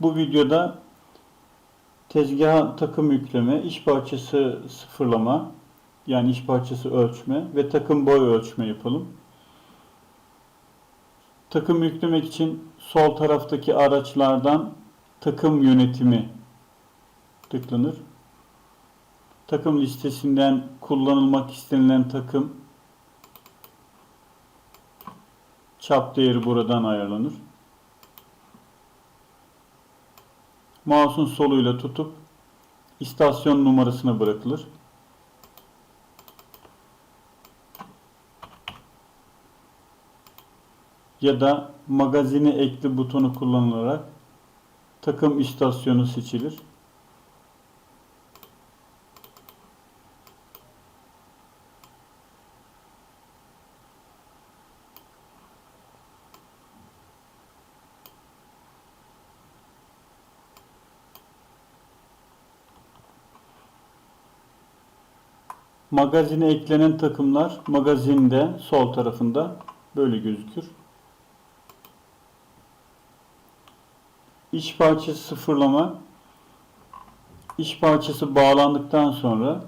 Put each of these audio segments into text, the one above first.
Bu videoda tezgaha takım yükleme, iş parçası sıfırlama, yani iş parçası ölçme ve takım boy ölçme yapalım. Takım yüklemek için sol taraftaki araçlardan takım yönetimi tıklanır. Takım listesinden kullanılmak istenilen takım çap değeri buradan ayarlanır. Mouse'un soluyla tutup istasyon numarasına bırakılır. Ya da magazini ekli butonu kullanılarak takım istasyonu seçilir. Magazine eklenen takımlar magazinde sol tarafında böyle gözükür. İş parçası sıfırlama. İş parçası bağlandıktan sonra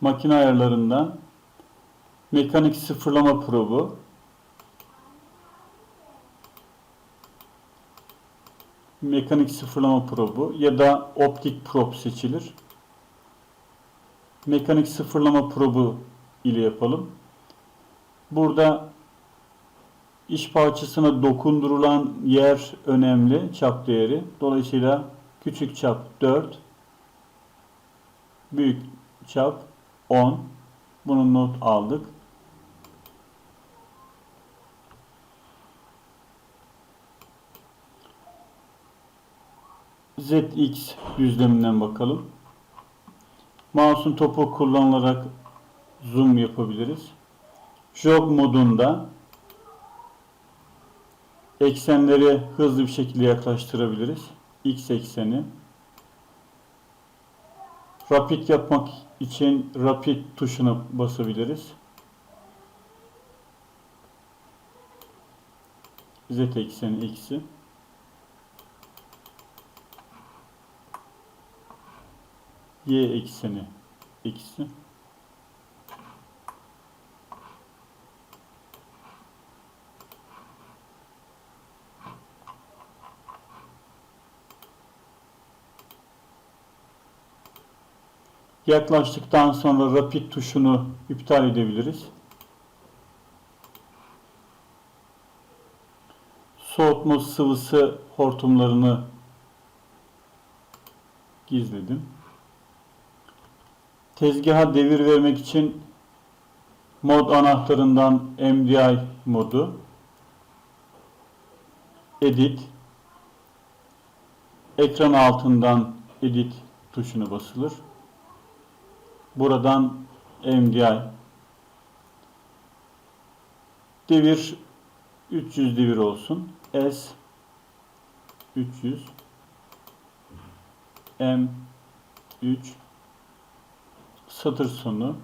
makine ayarlarından mekanik sıfırlama probu. Mekanik sıfırlama probu ya da optik prob seçilir mekanik sıfırlama probu ile yapalım. Burada iş parçasına dokundurulan yer önemli, çap değeri. Dolayısıyla küçük çap 4, büyük çap 10. Bunu not aldık. ZX düzleminden bakalım. Mouse'un topu kullanılarak zoom yapabiliriz. Jog modunda eksenleri hızlı bir şekilde yaklaştırabiliriz. X ekseni. Rapid yapmak için Rapid tuşuna basabiliriz. Z ekseni X'i. Y ekseni x'i Yaklaştıktan sonra rapid tuşunu iptal edebiliriz. Soğutma sıvısı hortumlarını gizledim. Tezgaha devir vermek için mod anahtarından MDI modu edit ekran altından edit tuşuna basılır. Buradan MDI devir 300 devir olsun. S 300 M 3 satır sonu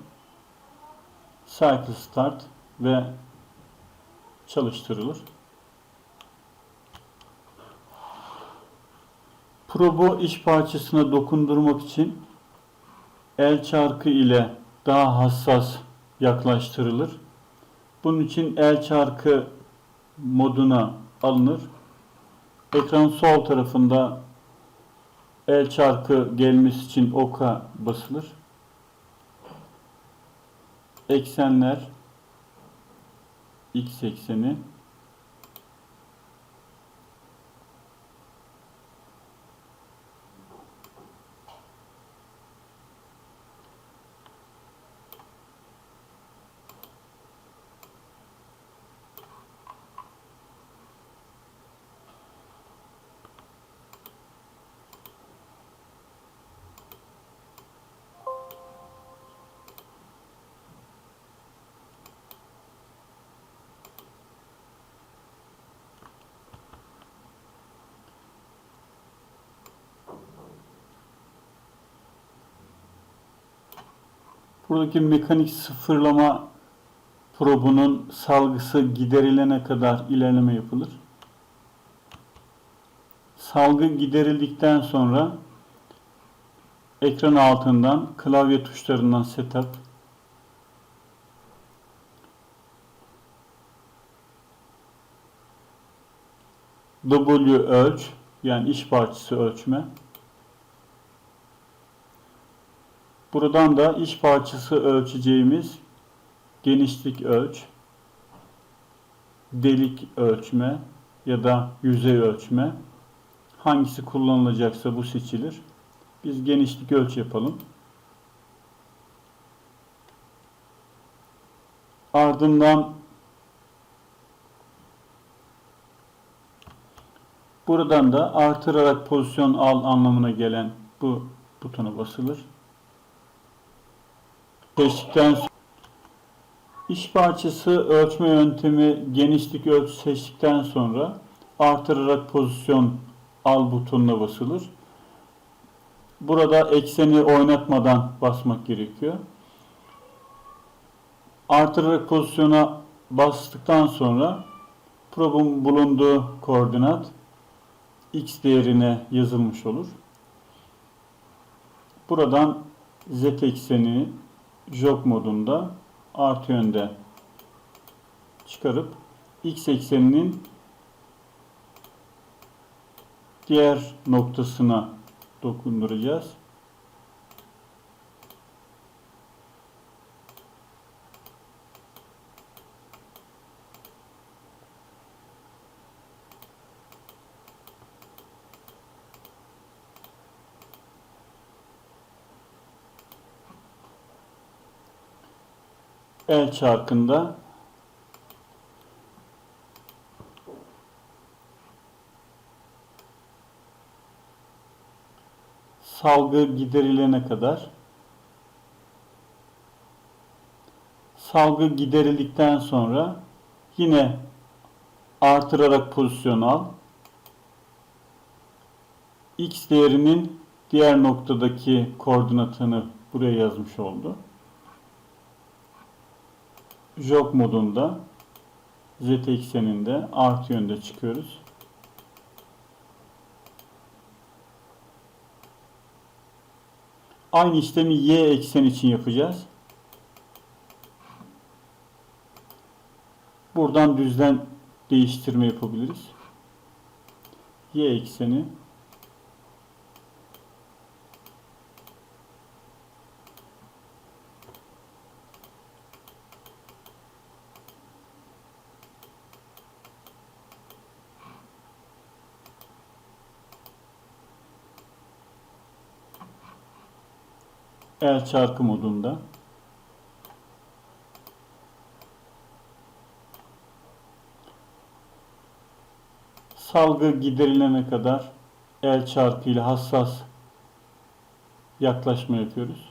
cycle start ve çalıştırılır. Probu iş parçasına dokundurmak için el çarkı ile daha hassas yaklaştırılır. Bunun için el çarkı moduna alınır. Ekran sol tarafında el çarkı gelmesi için oka basılır eksenler x ekseni Buradaki mekanik sıfırlama probunun salgısı giderilene kadar ilerleme yapılır. Salgı giderildikten sonra ekran altından klavye tuşlarından setup W ölç yani iş parçası ölçme. Buradan da iş parçası ölçeceğimiz genişlik ölç, delik ölçme ya da yüzey ölçme hangisi kullanılacaksa bu seçilir. Biz genişlik ölç yapalım. Ardından buradan da artırarak pozisyon al anlamına gelen bu butona basılır. Seçtikten sonra iş parçası ölçme yöntemi genişlik ölçü seçtikten sonra artırarak pozisyon al butonuna basılır. Burada ekseni oynatmadan basmak gerekiyor. Artırarak pozisyona bastıktan sonra probun bulunduğu koordinat x değerine yazılmış olur. Buradan z ekseni jog modunda artı yönde çıkarıp x ekseninin diğer noktasına dokunduracağız. El çarkında salgı giderilene kadar salgı giderildikten sonra yine artırarak pozisyon al. X değerinin diğer noktadaki koordinatını buraya yazmış oldu. Jog modunda z ekseninde artı yönde çıkıyoruz. Aynı işlemi y eksen için yapacağız. Buradan düzlem değiştirme yapabiliriz. Y ekseni el çarkı modunda salgı giderilene kadar el çarkı ile hassas yaklaşma yapıyoruz.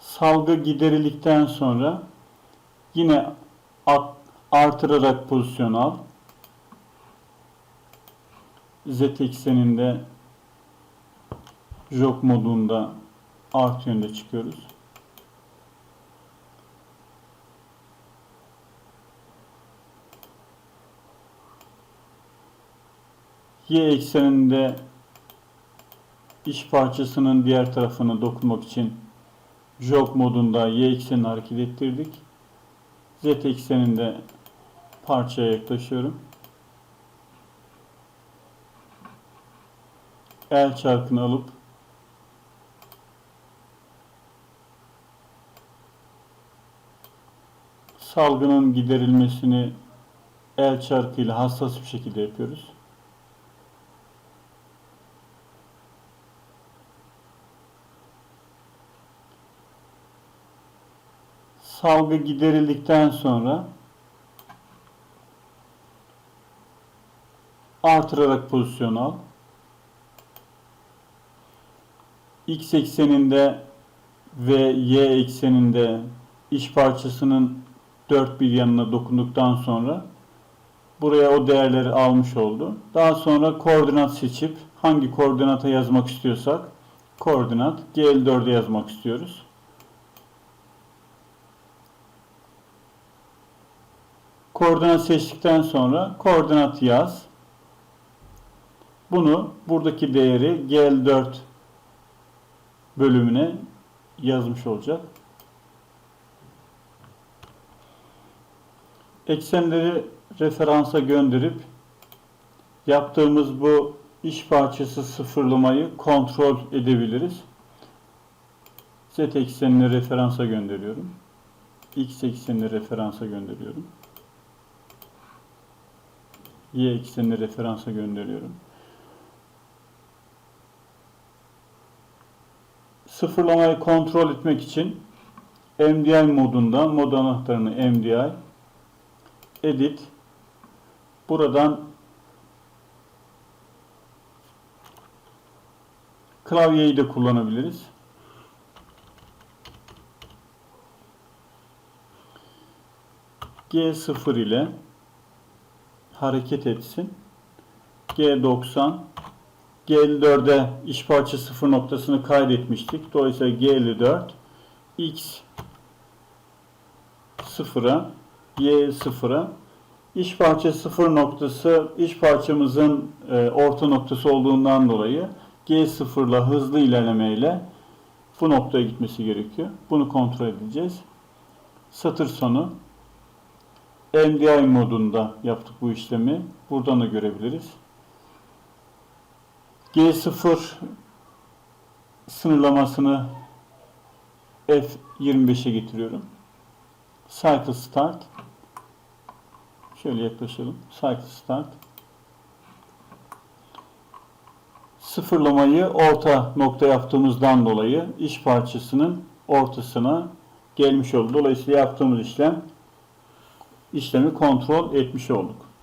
Salgı giderildikten sonra yine at, artırarak pozisyon al. Z ekseninde jog modunda artı yönde çıkıyoruz. Y ekseninde iş parçasının diğer tarafına dokunmak için jog modunda Y eksenini hareket ettirdik. Z ekseninde parçaya yaklaşıyorum. El çarkını alıp salgının giderilmesini el çarkıyla hassas bir şekilde yapıyoruz. Salgı giderildikten sonra artırarak pozisyon al. X ekseninde ve Y ekseninde iş parçasının dört bir yanına dokunduktan sonra buraya o değerleri almış oldu. Daha sonra koordinat seçip hangi koordinata yazmak istiyorsak koordinat GL4'e yazmak istiyoruz. Koordinat seçtikten sonra koordinat yaz. Bunu buradaki değeri GL4 bölümüne yazmış olacak. Eksenleri referansa gönderip yaptığımız bu iş parçası sıfırlamayı kontrol edebiliriz. Z eksenini referansa gönderiyorum. X eksenini referansa gönderiyorum. Y eksenini referansa gönderiyorum. Sıfırlamayı kontrol etmek için MDI modunda mod anahtarını MDI Edit buradan klavyeyi de kullanabiliriz. G0 ile hareket etsin. G90 G54'e iş parça sıfır noktasını kaydetmiştik. Dolayısıyla G54 X sıfıra Y sıfıra iş parça sıfır noktası iş parçamızın e, orta noktası olduğundan dolayı G0 ile hızlı ilerlemeyle bu noktaya gitmesi gerekiyor. Bunu kontrol edeceğiz. Satır sonu MDI modunda yaptık bu işlemi. Buradan da görebiliriz. G0 sınırlamasını F25'e getiriyorum. Cycle Start. Şöyle yaklaşalım. Cycle Start. Sıfırlamayı orta nokta yaptığımızdan dolayı iş parçasının ortasına gelmiş oldu. Dolayısıyla yaptığımız işlem işlemi kontrol etmiş olduk.